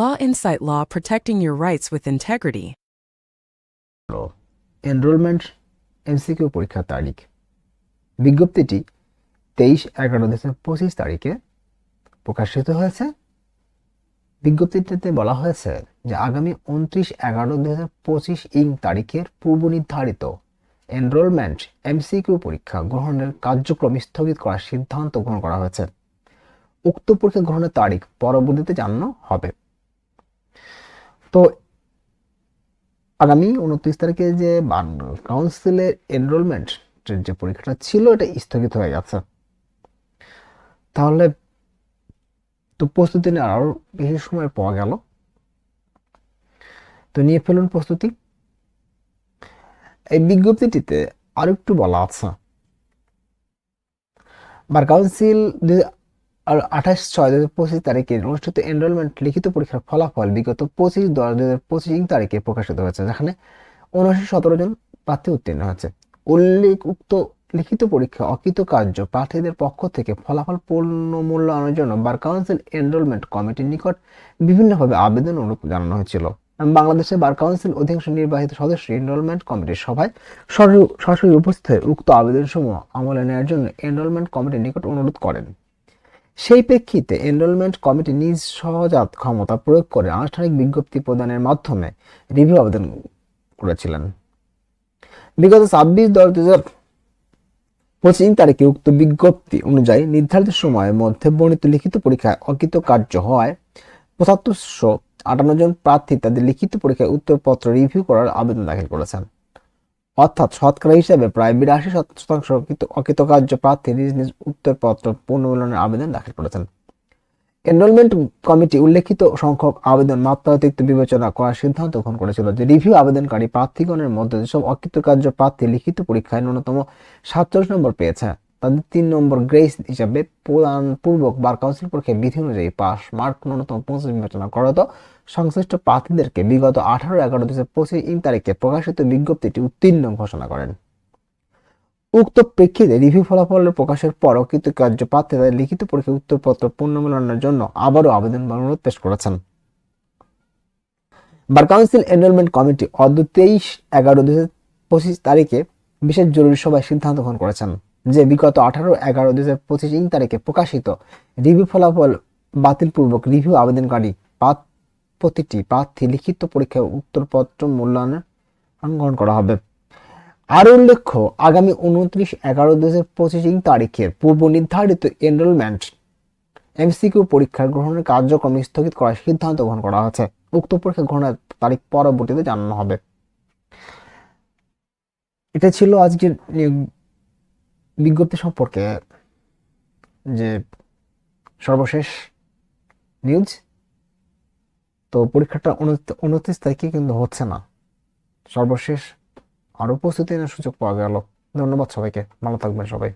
Law Insight Law Protecting Your Rights with Integrity. Enrolment MCQ পরীক্ষার তারিখ। বিজ্ঞপ্তিটি তেইশ এগারো দু হাজার পঁচিশ তারিখে প্রকাশিত হয়েছে। বিজ্ঞপ্তিটিতে বলা হয়েছে যে আগামী উনত্রিশ এগারো দু হাজার পঁচিশ ইং তারিখের পূর্ব নির্ধারিত এনরোলমেন্ট এমসিকিউ পরীক্ষা গ্রহণের কার্যক্রম স্থগিত করার সিদ্ধান্ত গ্রহণ করা হয়েছে। উক্ত পরীক্ষা গ্রহণের তারিখ পরবর্তীতে জানানো হবে। তো আগামী উনত্রিশ তারিখে যে কাউন্সিলের এনরোলমেন্ট যে পরীক্ষাটা ছিল, এটা স্থগিত হয়ে গেছে। তাহলে তো প্রস্তুতি নেওয়ার আরও বেশি সময় পাওয়া গেল। তো নিয়ে ফেলুন প্রস্তুতি। এই বিজ্ঞপ্তিটিতে আরও একটু বলা আছে। বার কাউন্সিল আর আঠাশ ছয় দু হাজার পঁচিশ তারিখে অনুষ্ঠিত এনরোলমেন্ট লিখিত পরীক্ষার ফলাফল বিগত পঁচিশ দশ দু হাজার পঁচিশ তারিখে প্রকাশিত হয়েছে, যেখানে উনআশি সতেরো জন প্রার্থী উত্তীর্ণ হয়েছে। উল্লেখ উক্ত লিখিত পরীক্ষা অকৃতকার্য প্রার্থীদের পক্ষ থেকে ফলাফল পূর্ণ মূল্যায়নের জন্য বার কাউন্সিল এনরোলমেন্ট কমিটির নিকট বিভিন্নভাবে আবেদন অনুরোধ জানানো হয়েছিল। বাংলাদেশের বার কাউন্সিল অধিকাংশ নির্বাহিত সদস্য এনরোলমেন্ট কমিটির সভায় সরাসরি উপস্থিত হয়ে উক্ত আবেদনসমূহ আমলে নেওয়ার জন্য এনরোলমেন্ট কমিটির নিকট অনুরোধ করেন। সেই প্রেক্ষিতে এনরোলমেন্ট কমিটি নিজ সহজাত ক্ষমতা প্রয়োগ করে আনুষ্ঠানিক বিজ্ঞপ্তি প্রদানের মাধ্যমে রিভিউ আবেদন করেছিলেন। বিগত ছাব্বিশ দশ দু হাজার পঁচিশ তারিখে উক্ত বিজ্ঞপ্তি অনুযায়ী নির্ধারিত সময়ের মধ্যে বর্ণিত লিখিত পরীক্ষায় অকৃত কার্য হওয়ায় পঁচাত্তরশো আটান্ন জন প্রার্থী তাদের লিখিত পরীক্ষায় উত্তরপত্র রিভিউ করার আবেদন দাখিল করেছেন। অর্থাৎ শতকরা হিসাবে প্রায় বিরাশি শতাংশ অকৃত- অকৃতকার্য প্রার্থী নিজ নিজ উত্তরপত্র পুনর্মিলনের আবেদন দাখিল করেছেন। এনরোলমেন্ট কমিটি উল্লেখিত সংখ্যক আবেদন মাত্রাতিরিক্ত বিবেচনা করার সিদ্ধান্ত গ্রহণ করেছিল, যে রিভিউ আবেদনকারী প্রার্থীগণের মধ্যে যেসব অকৃতকার্য প্রার্থী লিখিত পরীক্ষায় ন্যূনতম সাতচল্লিশ নম্বর পেয়েছে। তাদের তিন নম্বর গ্রেস হিসাবে পূর্বক বার কাউন্সিল পরীক্ষায় বিধি অনুযায়ী পাস। মার্ক ন্যূনতম পঞ্চাশ বিবেচনা করা হতো সংশ্লিষ্ট প্রার্থীদেরকে বিগত আঠারো এগারো দু হাজার পঁচিশ ইং তারিখে প্রকাশিত বিজ্ঞপ্তিটি উত্তীর্ণ ঘোষণা করেন। উক্ত প্রেক্ষিতে রিভিউ ফলাফলের প্রকাশের পর কৃতকার্য প্রার্থী তাদের লিখিত পরীক্ষার উত্তরপত্র পুনর্মূল্যায়নের জন্য আবারও আবেদন অনুরোধ পেশ করেছেন। বার কাউন্সিল এনরোলমেন্ট কমিটি অদ্য তেইশ এগারো দু হাজার পঁচিশ তারিখে বিশেষ জরুরি সভায় সিদ্ধান্ত গ্রহণ করেছেন। যে বিগত আঠারো, এগারো দু হাজার পঁচিশ ইং তারিখে প্রকাশিত রিভিউ ফলাফল বাতিলপূর্বক রিভিউ আবেদনকারী প্রতিটি প্রার্থী লিখিত পরীক্ষায় উত্তরপত্র মূল্যায়নের গ্রহণ করা হবে। আরও উল্লেখ্য, আগামী উনত্রিশ, এগারো দু হাজার পঁচিশ ইং তারিখের পূর্ব নির্ধারিত এনরোলমেন্ট এমসিকিউ পরীক্ষার গ্রহণের কার্যক্রম স্থগিত করার সিদ্ধান্ত গ্রহণ করা হয়েছে। উক্ত পরীক্ষা গ্রহণের তারিখ পরবর্তীতে জানানো হবে। এটা ছিল আজকের বিজ্ঞপ্তি সম্পর্কে যে সর্বশেষ নিউজ, তো পরীক্ষাটা উনত্রিশ তারিখে কিন্তু হচ্ছে না। সর্বশেষ আরও প্রস্তুতি সুযোগ পাওয়া গেল। ধন্যবাদ সবাইকে। ভালো থাকবেন সবাই।